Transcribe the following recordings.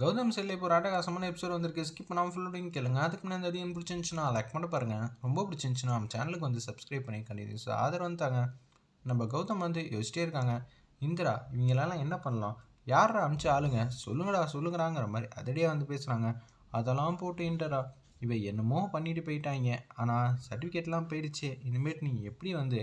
கௌதம் செல்லை இப்போ ஒரு அட்டகாசமான எபிசோட் வந்திருக்கு. ஸ்கிப் பண்ணாமல் ஃபுல்லோடையும் கேளுங்க. அதுக்கு முன்னாடி இந்த பிடிச்சிருந்துச்சுன்னா லைக் பண்ண பாருங்கள் ரொம்ப பிடிச்சிருந்துச்சுன்னா நம்ம சேனலுக்கு வந்து சப்ஸ்கிரைப் பண்ணி கண்டினியூஸ் ஆதரவு வந்தாங்க நம்ம கௌதம் வந்து யோசிச்சிட்டே இருக்காங்க. இந்திரா இவங்களெல்லாம் என்ன பண்ணலாம்? யாரா அமிச்சு ஆளுங்க? சொல்லுங்கடா சொல்லுங்கடாங்கிற மாதிரி அதடியாக வந்து பேசுகிறாங்க அதெல்லாம் போட்டு இன்டரா இவை என்னமோ பண்ணிட்டு போயிட்டாங்க. ஆனால் சர்டிஃபிகேட்லாம் போயிடுச்சு. இனிமேட்டு நீ எப்படி வந்து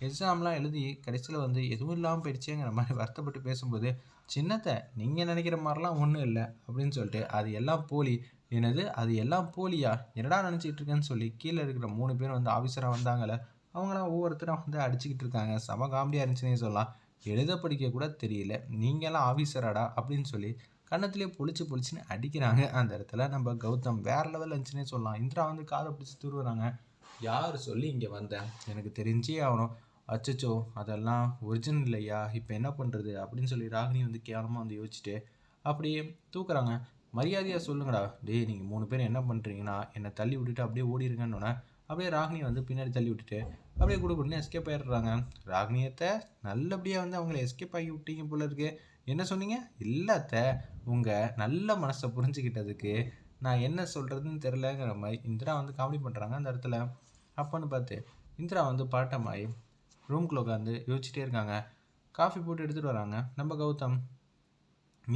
எக்ஸாம்லாம் எழுதி கடைசியில் வந்து எதுவும் இல்லாமல் போயிடுச்சேங்கிற மாதிரி வருத்தப்பட்டு பேசும்போது சின்னத்தை நீங்கள் நினைக்கிற மாதிரிலாம் ஒன்றும் இல்லை அப்படின்னு சொல்லிட்டு அது எல்லாம் போலி. என்னது? அது எல்லாம் போலியா? என்னடா நினச்சிட்டு இருக்கேன்னு சொல்லி கீழே இருக்கிற மூணு பேர் வந்து ஆஃபீஸராக வந்தாங்களே அவங்களாம் ஒவ்வொருத்தரும் வந்து அடிச்சுக்கிட்டு இருக்காங்க. செம காமெடியாக இருந்துச்சுன்னே சொல்லலாம். எழுத படிக்க கூட தெரியல. நீங்களாம் ஆஃபீஸராடா அப்படின்னு சொல்லி கன்னத்திலே பொழிச்சு பொழிச்சுன்னு அடிக்கிறாங்க. அந்த இடத்துல நம்ம கௌதம் வேற லெவலில் இருந்துச்சுன்னே சொல்லலாம். இந்திரா வந்து காதை பிடிச்சி தூருவாங்க யார் சொல்லி இங்கே வந்தேன் எனக்கு தெரிஞ்சே ஆகணும். அச்சச்சோ அதெல்லாம் ஒரிஜினல் இல்லையா? இப்போ என்ன பண்ணுறது அப்படின்னு சொல்லி ராகினி வந்து கேவலமாக வந்து யோசிச்சுட்டு அப்படியே தூக்குறாங்க. மரியாதையாக சொல்லுங்கடா. டேய் நீங்கள் மூணு பேர் என்ன பண்ணுறீங்கன்னா என்னை தள்ளி விட்டுட்டு அப்படியே ஓடிருங்கன்னு அப்படியே ராகினி வந்து பின்னாடி தள்ளி விட்டுட்டு அப்படியே கூட கொடுன்னு எஸ்கேப் ஆயிடுறாங்க. ராகினியத்தை நல்லபடியாக வந்து அவங்கள எஸ்கேப் ஆகி விட்டீங்க போல இருக்கு. என்ன சொன்னீங்க? இல்லாத்த உங்கள் நல்ல மனசை புரிஞ்சுக்கிட்டதுக்கு நான் என்ன சொல்கிறதுன்னு தெரிலங்கிற மாதிரி இந்திரா வந்து காமெடி பண்ணுறாங்க அந்த இடத்துல. அப்போன்னு பார்த்து இந்திரா வந்து பாட்டமாயி ரூம்குள்ளே உட்காந்து யோசிச்சுட்டே இருக்காங்க. காஃபி போட்டு எடுத்துகிட்டு வராங்க. நம்ம கௌதம்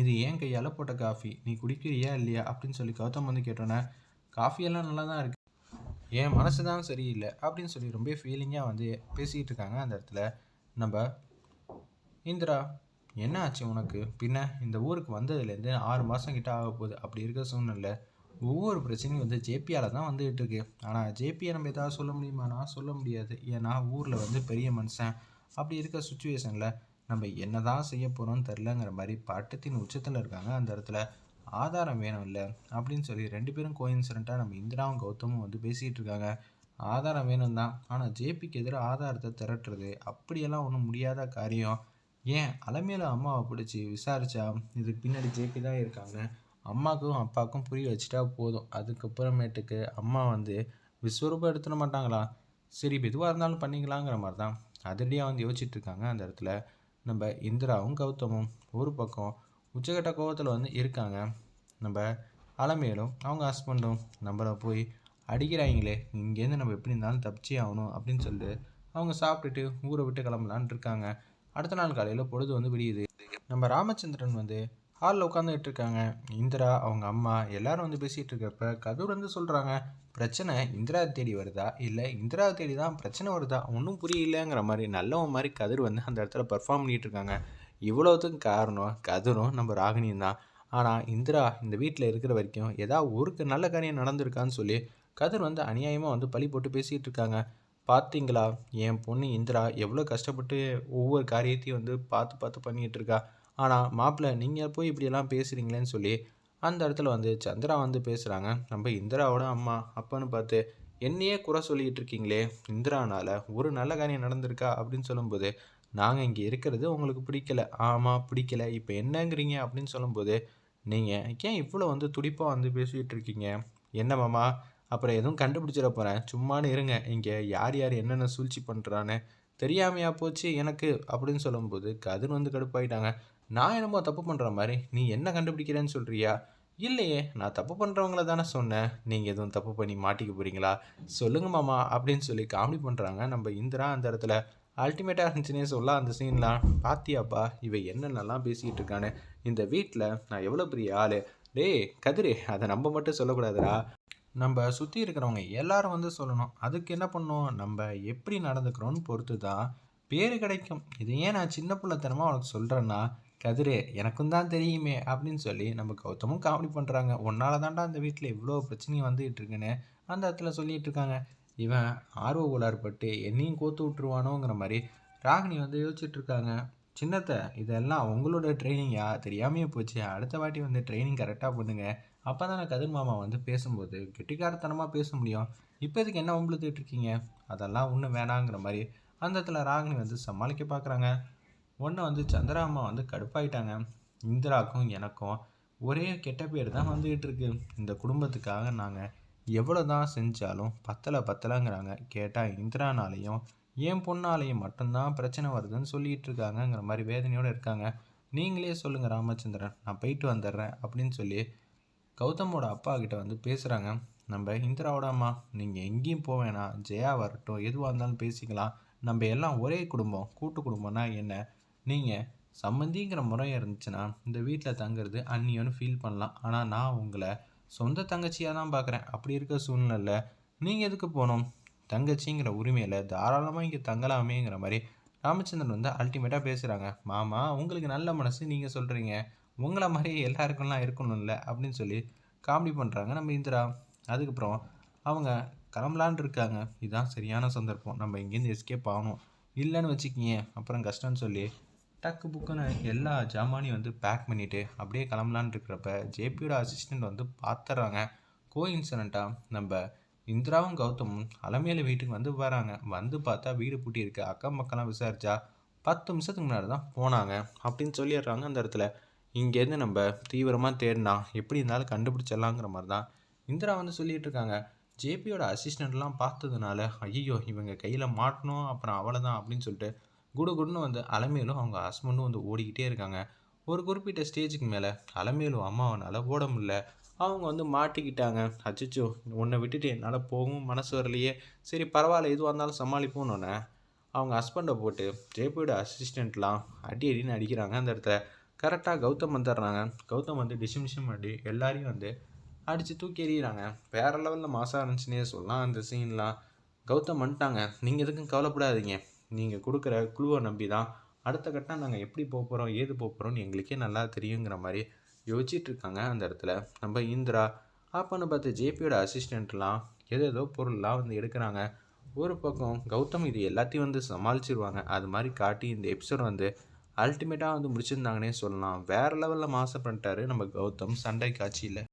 இது ஏன் கையால் போட்ட காஃபி நீ குடிக்கிறியா இல்லையா? அப்படின்னு சொல்லி கௌதம் வந்து கேட்டோன்னே காஃபியெல்லாம் நல்லா தான் இருக்குது என் மனசு தான் சரியில்லை. அப்படின்னு சொல்லி ரொம்ப ஃபீலிங்காக வந்து பேசிக்கிட்டு இருக்காங்க அந்த இடத்துல. நம்ம இந்திரா என்ன ஆச்சு உனக்கு? பின்ன இந்த ஊருக்கு வந்ததுலேருந்து ஆறு மாதம் கிட்ட ஆக போகுது. அப்படி இருக்க சூழ்நிலை ஒவ்வொரு பிரச்சனையும் வந்து ஜேபியால் தான் வந்துகிட்டு இருக்கு. ஆனால் ஜேபியை நம்ம எதாவது சொல்ல முடியுமானா சொல்ல முடியாது. ஏன்னா ஊரில் வந்து பெரிய மனுஷன். அப்படி இருக்க சுச்சுவேஷனில் நம்ம என்ன தான் செய்ய போகிறோம்னு தெரிலங்கிற மாதிரி பட்டத்தின் உச்சத்தில் இருக்காங்க அந்த இடத்துல. ஆதாரம் வேணும் இல்லை? அப்படின்னு சொல்லி ரெண்டு பேரும் கோயின்சிடண்ட்டாக நம்ம இந்திராவும் கௌதமும் வந்து பேசிகிட்டு இருக்காங்க. ஆதாரம் வேணும் தான் ஆனால் ஜேபிக்கு எதிராக ஆதாரத்தை திரட்டுறது அப்படியெல்லாம் ஒன்றும் முடியாத காரியம். ஏன்? அலமேல அம்மாவை பிடிச்சி விசாரிச்சா இதுக்கு பின்னாடி ஜேபி தான் இருக்காங்க. அம்மாவுக்கும் அப்பாவுக்கும் புரிய வச்சுட்டா போதும். அதுக்கப்புறமேட்டுக்கு அம்மா வந்து விஸ்வரூபம் எடுத்துட மாட்டாங்களா? சரி எதுவாக இருந்தாலும் பண்ணிக்கலாங்கிற மாதிரி தான் அதிரடியாக வந்து யோசிச்சுட்டு இருக்காங்க அந்த இடத்துல. நம்ம இந்திராவும் கௌதமும் ஒரு பக்கம் உச்சகட்ட கோபத்தில் வந்து இருக்காங்க. நம்ம அலமேலும் அவங்க ஹஸ்பண்டும் நம்மளை போய் அடிக்கிறாங்களே இங்கேருந்து நம்ம எப்படி இருந்தாலும் தப்பிச்சே ஆகணும் அப்படின்னு சொல்லிட்டு அவங்க சாப்பிட்டுட்டு ஊரை விட்டு கிளம்பலான் இருக்காங்க. அடுத்த நாள் காலையில் பொழுது வந்து விடியுது. நம்ம ராமச்சந்திரன் வந்து ஹாலில் உட்காந்துக்கிட்டு இருக்காங்க. இந்திரா அவங்க அம்மா எல்லாரும் வந்து பேசிகிட்டு இருக்கப்ப கதூர் வந்து சொல்கிறாங்க பிரச்சனை இந்திரா தேடி வருதா? இல்லை இந்திரா தேடி தான் பிரச்சனை வருதா? ஒன்றும் புரியலைங்கிற மாதிரி நல்லவன் மாதிரி கதிர் வந்து அந்த இடத்துல பர்ஃபார்ம் பண்ணிகிட்டு இருக்காங்க. இவ்வளோத்துக்கு காரணம் கதிரும் நம்ம ராகினியும் தான். ஆனால் இந்திரா இந்த வீட்டில் இருக்கிற வரைக்கும் ஏதாவது ஒரு நல்ல காரியம் நடந்திருக்கான்னு சொல்லி கதிர் வந்து அநியாயமாக வந்து பழி போட்டு பேசிகிட்டு இருக்காங்க. பார்த்தீங்களா என் பொண்ணு இந்திரா எவ்வளோ கஷ்டப்பட்டு ஒவ்வொரு காரியத்தையும் வந்து பார்த்து பார்த்து பண்ணிகிட்டு இருக்கா. ஆனால் மாப்பிள்ளை நீங்கள் போய் இப்படியெல்லாம் பேசுகிறீங்களேன்னு சொல்லி அந்த இடத்துல வந்து சந்திரா வந்து பேசுகிறாங்க நம்ம இந்திராவோட அம்மா அப்பான்னு பார்த்து என்னையே குறை சொல்லிகிட்டு இருக்கீங்களே இந்திரானால் ஒரு நல்ல காரியம் நடந்திருக்கா? அப்படின்னு சொல்லும்போது நாங்கள் இங்கே இருக்கிறது உங்களுக்கு பிடிக்கல. ஆமாம் பிடிக்கல. இப்போ என்னங்கிறீங்க? அப்படின்னு சொல்லும்போது நீங்கள் ஏன் இவ்வளோ வந்து துடிப்பாக வந்து பேசிகிட்டு இருக்கீங்க? என்ன மாமா அப்புறம் எதுவும் கண்டுபிடிச்சிட போகிறேன் சும்மானு இருங்க. இங்கே யார் யார் என்னென்ன சூழ்ச்சி பண்ணுறான்னு தெரியாமையா போச்சு எனக்கு அப்படின்னு சொல்லும்போது கதிர் வந்து கடுப்பாயிட்டாங்க. நான் என்னமோ தப்பு பண்ணுற மாதிரி நீ என்ன கண்டுபிடிக்கிறேன்னு சொல்கிறியா இல்லையே நான் தப்பு பண்ணுறவங்கள தானே சொன்னேன். நீங்கள் எதுவும் தப்பு பண்ணி மாட்டிக்க போகிறீங்களா சொல்லுங்க மாமா அப்படின்னு சொல்லி காமெடி பண்ணுறாங்க நம்ம இந்திரா அந்த இடத்துல. அல்டிமேட்டாக இருந்துச்சுன்னே சொல்ல அந்த சீன்லாம். பாத்தியாப்பா இவ என்னென்னலாம் பேசிக்கிட்டு இருக்கானு இந்த வீட்டில் நான் எவ்வளோ பெரிய ஆள். டேய் கதிரே அதை நம்ம மட்டும் சொல்லக்கூடாதுடா. நம்ம சுற்றி இருக்கிறவங்க எல்லாரும் வந்து சொல்லணும் அதுக்கு என்ன பண்ணணும் நம்ம எப்படி நடந்துக்கிறோன்னு பொறுத்து தான் பேர் கிடைக்கும். இது ஏன் நான் சின்ன பிள்ளைத்தனமாக உனக்கு சொல்கிறேன்னா கதிரே எனக்கும் தான் தெரியுமே அப்படின்னு சொல்லி நம்ம கௌதமும் காமெடி பண்ணுறாங்க உன்னால தாண்டா அந்த வீட்டில் இவ்வளோ பிரச்சனையும் வந்துகிட்டு இருக்குன்னு அந்த இடத்துல சொல்லிகிட்டு இருக்காங்க. இவன் ஆர்வ கோளாறுபட்டு என்னையும் கோத்து விட்டுருவானோங்கிற மாதிரி ராகினி வந்து யோசிச்சுட்டு இருக்காங்க. சின்னத்தை இதெல்லாம் உங்களோட ட்ரைனிங்கா தெரியாமையே போச்சு. அடுத்த வாட்டி வந்து ட்ரைனிங் கரெக்டாக பண்ணுங்கள் அப்போ தானே கதிர் மாமா வந்து பேசும்போது கெட்டிக்காரத்தனமாக பேச முடியும். இப்போ இதுக்கு என்ன வம்பளுத்துட்டு இருக்கீங்க அதெல்லாம் ஒன்றும் வேணாங்கிற மாதிரி அந்த இடத்துல ராகினி வந்து சமாளிக்க பார்க்குறாங்க ஒன்று வந்து சந்திரா அம்மா வந்து கடுப்பாயிட்டாங்க. இந்திராக்கும் எனக்கும் ஒரே கெட்ட பேர் தான் வந்துகிட்டு இருக்கு இந்த குடும்பத்துக்காக நாங்கள் எவ்வளோ தான் செஞ்சாலும் பத்தலை பத்தலைங்கிறாங்க. கேட்டால் இந்திரானாலையும் என் பொண்ணாலையும் மட்டும்தான் பிரச்சனை வருதுன்னு சொல்லிட்டு இருக்காங்கங்கிற மாதிரி வேதனையோடு இருக்காங்க. நீங்களே சொல்லுங்கள் ராமச்சந்திரன் நான் போயிட்டு வந்துடுறேன் அப்படின்னு சொல்லி கௌதமோட அப்பா கிட்ட வந்து பேசுகிறாங்க நம்ம இந்திராவோட அம்மா நீங்கள் எங்கேயும் போக வேணாம். ஜெயா வரட்டும். எதுவாக இருந்தாலும் பேசிக்கலாம். நம்ம எல்லாம் ஒரே குடும்பம். கூட்டு குடும்பம்னா என்ன? நீங்கள் சம்மந்திங்கிற முறை இருந்துச்சுன்னா இந்த வீட்டில் தங்குறது அந்நியன்னு ஃபீல் பண்ணலாம். ஆனால் நான் உங்களை சொந்த தங்கச்சியாக தான் பார்க்குறேன் அப்படி இருக்க சூழ்நிலை நீங்கள் எதுக்கு போகணும்? தங்கச்சிங்கிற உரிமையில் தாராளமாக இங்கே தங்கலாமேங்கிற மாதிரி ராமச்சந்திரன் வந்து அல்டிமேட்டாக பேசுகிறாங்க மாமா உங்களுக்கு நல்ல மனசு. நீங்கள் சொல்கிறீங்க உங்களை மாதிரி எல்லாருக்கும்லாம் இருக்கணும்ல அப்படின்னு சொல்லி காமெடி பண்ணுறாங்க நம்ம இந்திரா அதுக்கப்புறம் அவங்க கிளம்பலான் இருக்காங்க. இதுதான் சரியான சந்தர்ப்பம். நம்ம இங்கேருந்து எஸ்கேப் ஆகணும். இல்லைன்னு வச்சுக்கிங்க. அப்புறம் கஷ்டம்னு சொல்லி டக்கு புக்குன்னு எல்லா ஜாமானையும் வந்து பேக் பண்ணிவிட்டு அப்படியே கிளம்பலான் இருக்கிறப்ப ஜேபியோட அசிஸ்டண்ட் வந்து பார்த்துட்றாங்க கோ இன்சிடெண்ட்டாக நம்ம இந்திராவும் கௌதமும் அலமையில வீட்டுக்கு வந்து வராங்க. வந்து பார்த்தா வீடு பூட்டி இருக்கு அக்கம் பக்கம்லாம் விசாரிச்சா பத்து நிமிஷத்துக்கு முன்னாடி தான் போனாங்க அப்படின்னு சொல்லிடுறாங்க அந்த இடத்துல. இங்கேருந்து நம்ம தீவிரமாக தேடினா எப்படி இருந்தாலும் கண்டுபிடிச்சிடலாங்கிற மாதிரி தான் இந்திரா வந்து சொல்லிகிட்டு இருக்காங்க. ஜேபியோட அசிஸ்டண்ட்லாம் பார்த்ததுனால ஐயோ இவங்க கையில் மாட்டணும் அப்புறம் அவ்வளோதான் அப்படின்னு சொல்லிட்டு குடுகுடுன்னு வந்து அலமேலும் அவங்க ஹஸ்பண்டும் வந்து ஓடிக்கிட்டே இருக்காங்க. ஒரு குறிப்பிட்ட ஸ்டேஜுக்கு மேலே அலமேலும் அம்மாவனால் ஓட முடியல. அவங்க வந்து மாட்டிக்கிட்டாங்க. அச்சோ உன்னை விட்டுட்டு என்னால் போகவும் மனசு வரலையே. சரி பரவாயில்ல எதுவாக இருந்தாலும் சமாளிப்போன்னு அவங்க ஹஸ்பண்டை போட்டு ஜேபியோட அசிஸ்டண்ட்லாம் அடி அடின்னு அடிக்கிறாங்க அந்த இடத்துல. கரெக்டாக கௌதம் வந்துடுறாங்க. கௌதம் வந்து டிஷம் டிஷம் அடி எல்லாரையும் வந்து அடித்து தூக்கி எறிகிறாங்க வேறு லெவலில் மாசாக இருந்துச்சுன்னே சொல்லலாம். அந்த சீன்லாம் கௌதம் வந்துட்டாங்க. நீங்கள் எதுக்கும் கவலைப்படாதீங்க. நீங்கள் கொடுக்குற குழுவை நம்பி தான் அடுத்த கட்டம் நாங்கள் எப்படி போக போகிறோம் ஏது போக போகிறோம்னு எங்களுக்கே நல்லா தெரியுங்கிற மாதிரி யோசிச்சிட்ருக்காங்க அந்த இடத்துல. நம்ம இந்திரா அப்போன்னு பார்த்து ஜேபியோட அசிஸ்டண்ட்லாம் ஏதேதோ பொருள்லாம் வந்து எடுக்கிறாங்க. ஒரு பக்கம் கௌதம் இது எல்லாத்தையும் வந்து சமாளிச்சிருவாங்க. அது மாதிரி காட்டி இந்த எபிசோட் வந்து அல்டிமேட்டாக வந்து முடிச்சிருந்தாங்கன்னே சொல்லலாம். வேறு லெவலில் மாசம் பண்ணிட்டாரு நம்ம கௌதம். சண்டை காட்சியில்.